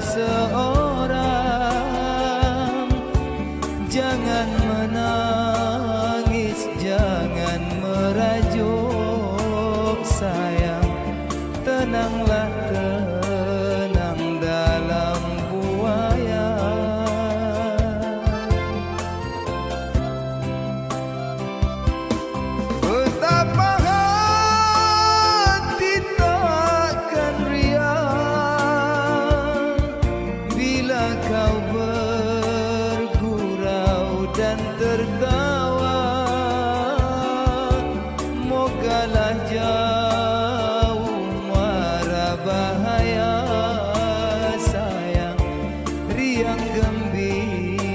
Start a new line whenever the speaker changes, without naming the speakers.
seorang. Jangan menangis Jangan merajuk sayang. Tenanglah kau bergurau dan tertawa. Mogalah jauh marah bahaya Sayang riang gembira.